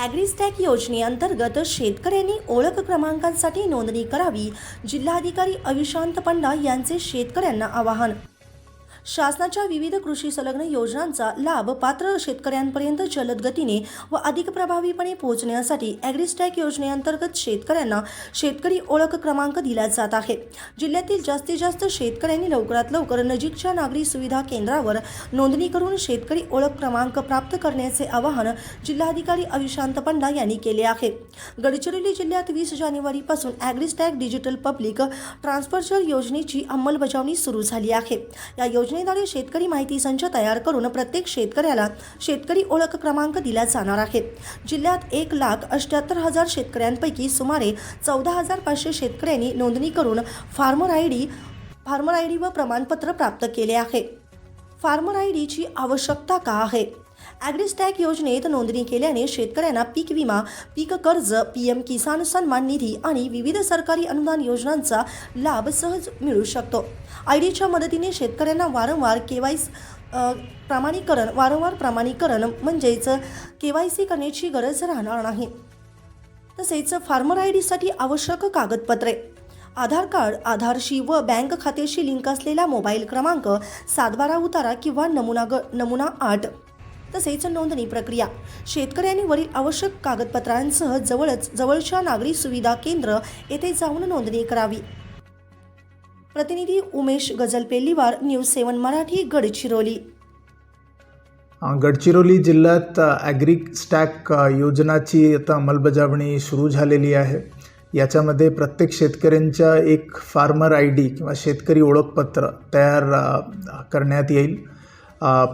AgriStack योजनेअंतर्गत शेतकऱ्यांनी ओळख क्रमांकांसाठी नोंदणी करावी जिल्हाधिकारी अविशांत पंडा यांचे शेतकऱ्यांना आवाहन. शासनाच्या विविध कृषी संलग्न योजनांचा लाभ पात्र शेतकऱ्यांपर्यंत जलद गतीने व अधिक प्रभावीपणे पोहोचण्यासाठी ॲग्रिस्टॅक योजनेअंतर्गत शेतकऱ्यांना शेतकरी ओळख क्रमांक दिला जात आहे. जिल्ह्यातील जास्तीत जास्त शेतकऱ्यांनी लवकरात लवकर नजीकच्या नागरी सुविधा केंद्रावर नोंदणी करून शेतकरी ओळख क्रमांक प्राप्त करण्याचे आवाहन जिल्हाधिकारी अविशांत पंडा यांनी केले आहे. गडचिरोली जिल्ह्यात वीस जानेवारीपासून ॲग्रिस्टॅक डिजिटल पब्लिक ट्रान्सफरचर योजनेची अंमलबजावणी सुरू झाली आहे. या योजनेद्वारे शेतकरी माहिती संच तयार करून प्रत्येक शेतकऱ्याला शेतकरी ओळख क्रमांक दिला जाणार आहे जिल्ह्यात एक लाख अष्ट्याहत्तर हजार शेतकऱ्यांपैकी सुमारे चौदा हजार पाचशे शेतकऱ्यांनी नोंदणी करून farmer I D farmer I D व प्रमाणपत्र प्राप्त केले आहे. फार्मर आय डीची आवश्यकता का आहे? ॲग्रिस्टॅक योजनेत नोंदणी केल्याने शेतकऱ्यांना पीक विमा पीक कर्ज पी एम किसान सन्मान निधी आणि विविध सरकारी अनुदान योजनांचा लाभ सहज मिळू शकतो. आय डीच्या मदतीने शेतकऱ्यांना वारंवार के वाय प्रमाणीकरण वारंवार प्रमाणीकरण म्हणजेच के वाय सी करण्याची गरज राहणार नाही. तसेच फार्मर आय डीसाठी आवश्यक कागदपत्रे आधार कार्ड आधारशी व बँक खात्याशी लिंक असलेला मोबाईल क्रमांक सातबारा उतारा किंवा नमुना ग नमुना आठ. तसेच नोंदणी प्रक्रिया. शेतकऱ्यांनी वरील आवश्यक कागदपत्रांसह जवळच जवळच्या नागरी सुविधा केंद्र येथे जाऊन नोंदणी करावी. प्रतिनिधी उमेश गजलपेल्लीवार न्यूज सेवन मराठी गडचिरोली. गडचिरोली जिल्ह्यात ॲग्री स्टॅक योजनाची आता अंमलबजावणी सुरू झालेली आहे. याच्यामध्ये प्रत्येक शेतकऱ्यांच्या एक फार्मर आय डी किंवा शेतकरी ओळखपत्र तयार करण्यात येईल.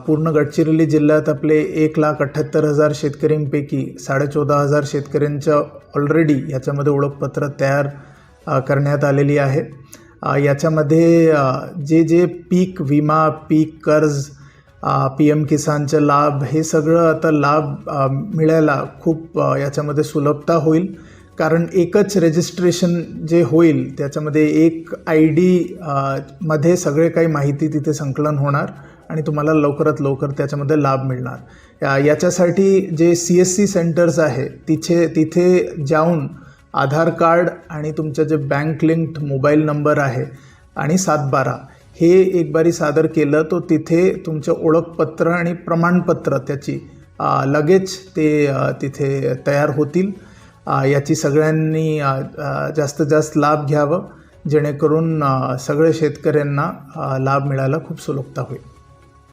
पूर्ण गडचिरोली जिल्ह्यात आपले एक लाख अठ्ठ्याहत्तर हजार शेतकऱ्यांपैकी साडेचौदा हजार शेतकऱ्यांच्या ऑलरेडी याच्यामध्ये ओळखपत्र तयार करण्यात आलेली आहे. याच्यामध्ये जे जे पीक विमा पीक कर्ज पी एम किसानचे लाभ हे सगळं आता लाभ मिळायला खूप याच्यामध्ये सुलभता होईल. कारण एकच रजिस्ट्रेशन जे होईल त्याच्यामध्ये एक आय डी मध्ये सगळे काही माहिती तिथे संकलन होणार आणि तुम्हाला लवकरात लवकर त्याच्यामध्ये लाभ मिळणार. याच्यासाठी जे सी एस सी सेंटर्स आहे तिथे तिथे जाऊन आधार कार्ड आणि तुमचं जे बँक लिंक्ड मोबाईल नंबर आहे आणि सातबारा हे एक बारी सादर केलं तो तिथे तुमचं ओळखपत्र आणि प्रमाणपत्र त्याची लगेच ते तिथे तयार होतील. याची सगळ्यांनी आ, जास्तीत जास्त लाभ घ्यावं जेणेकरून सगळे शेतकऱ्यांना लाभ मिळायला खूप सुलभता होईल.